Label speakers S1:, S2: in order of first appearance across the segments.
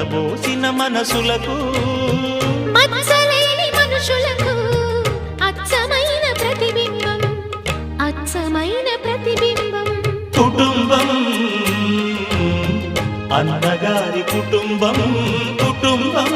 S1: కలబోసిన మనసులకు.
S2: మచ్చలేని మనుషులకు అచ్చమైన ప్రతిబింబం అచ్చమైన ప్రతిబింబం.
S1: కుటుంబం అన్నగారి కుటుంబం కుటుంబం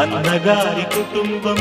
S1: అన్నగారి కుటుంబం.